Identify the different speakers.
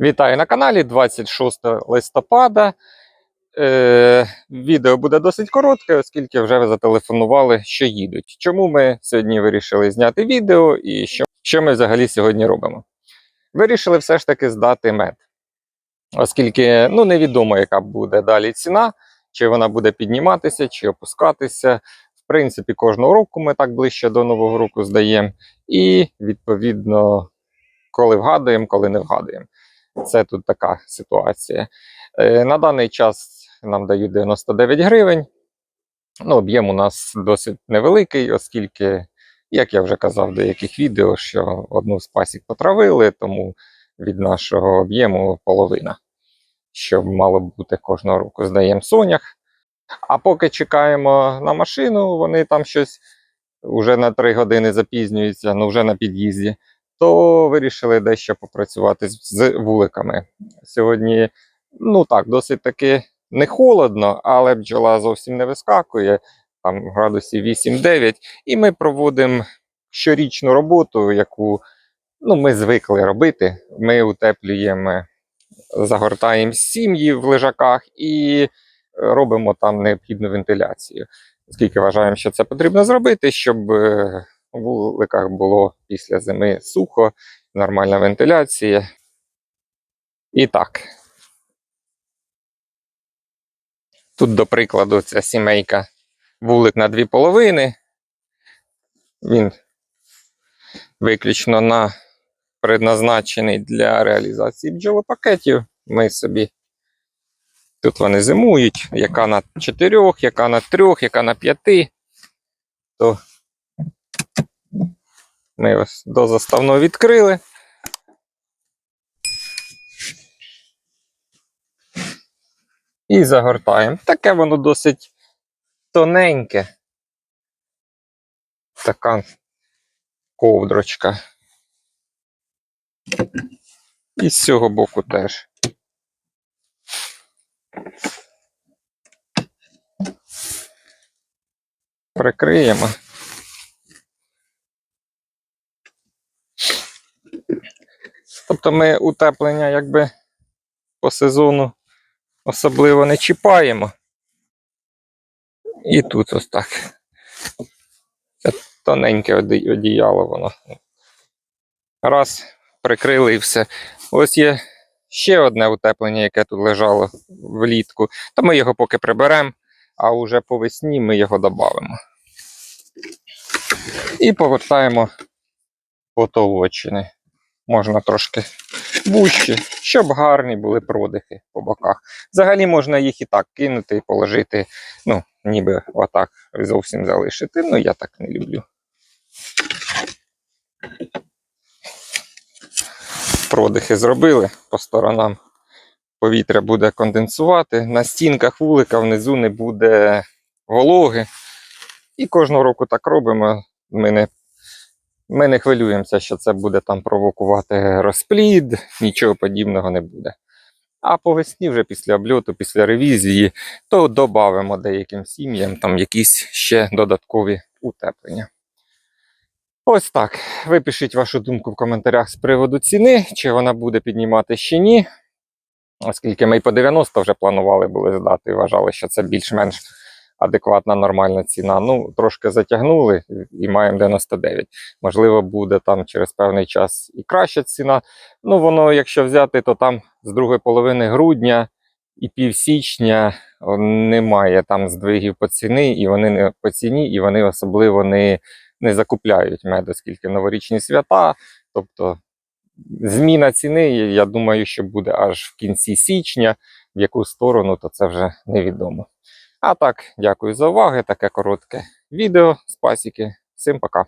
Speaker 1: Вітаю на каналі 26 листопада. Е, відео буде досить коротке, оскільки вже зателефонували, що їдуть. Чому ми сьогодні вирішили зняти відео і що, що ми взагалі сьогодні робимо? Вирішили все ж таки здати мед, оскільки ну, невідомо, яка буде далі ціна, чи вона буде підніматися, чи опускатися. В принципі, кожного року ми так ближче до Нового року здаємо. І відповідно, коли вгадуємо, коли не вгадуємо. Це тут така ситуація. Е, На даний час нам дають 99 гривень. Ну, об'єм у нас досить невеликий, оскільки, як я вже казав в деяких відео, що одну з пасік потравили, тому від нашого об'єму половина, що мало бути кожного року. Здаємо сонях. А поки чекаємо на машину, вони там щось вже на 3 години запізнюються, ну вже на під'їзді то вирішили дещо попрацювати з- вуликами. Сьогодні, ну так, досить таки не холодно, але бджола зовсім не вискакує, там градусів 8-9. І ми проводимо щорічну роботу, яку ну, ми звикли робити. Ми утеплюємо, загортаємо сім'ї в лежаках і робимо там необхідну вентиляцію. Оскільки вважаємо, що це потрібно зробити, щоб е, у вуликах було після зими сухо, нормальна вентиляція. І так. Тут, до прикладу, ця сімейка вулик на дві половини. Він виключно на предназначений для реалізації бджолопакетів. Ми собі тут вони зимують, яка на чотирьох, яка на трьох, яка на п'яти. То ми ось до заставного відкрили. І загортаємо. Таке воно досить тоненьке. Така ковдрочка. І з цього боку теж. Прикриємо. Тобто ми утеплення якби по сезону особливо не чіпаємо. І тут ось так. Це тоненьке одіяло воно. Раз, прикрили і все. Ось є ще одне утеплення, яке тут лежало влітку. То ми його поки приберемо, а вже по весні ми його додамо. І повертаємо потолочини. Можна трошки вущі, щоб гарні були продихи по боках. Взагалі можна їх і так кинути і положити, ну, ніби отак зовсім залишити. Ну, я так не люблю. Продихи зробили по сторонам. Повітря буде конденсувати. На стінках вулика внизу не буде вологи. І кожного року так робимо. Ми не ми не хвилюємося, що це буде там провокувати розплід, нічого подібного не буде. А по весні, вже після обльоту, після ревізії, то додамо деяким сім'ям там якісь ще додаткові утеплення. Ось так. Ви пишіть вашу думку в коментарях з приводу ціни, чи вона буде піднімати чи ні. Оскільки ми і по 90 вже планували були здати, і вважали, що це більш-менш адекватна нормальна ціна. Ну, трошки затягнули і маємо 99. Можливо, буде там через певний час і краща ціна. Ну, воно, якщо взяти, то там з другої половини грудня і пів січня немає там здвигів по ціни, і вони не по ціні, і вони особливо не, не закупляють мед, оскільки новорічні свята. Тобто зміна ціни, я думаю, що буде аж в кінці січня, в яку сторону, то це вже невідомо. А так, дякую за увагу. Таке коротке відео з пасіки. Всім пока.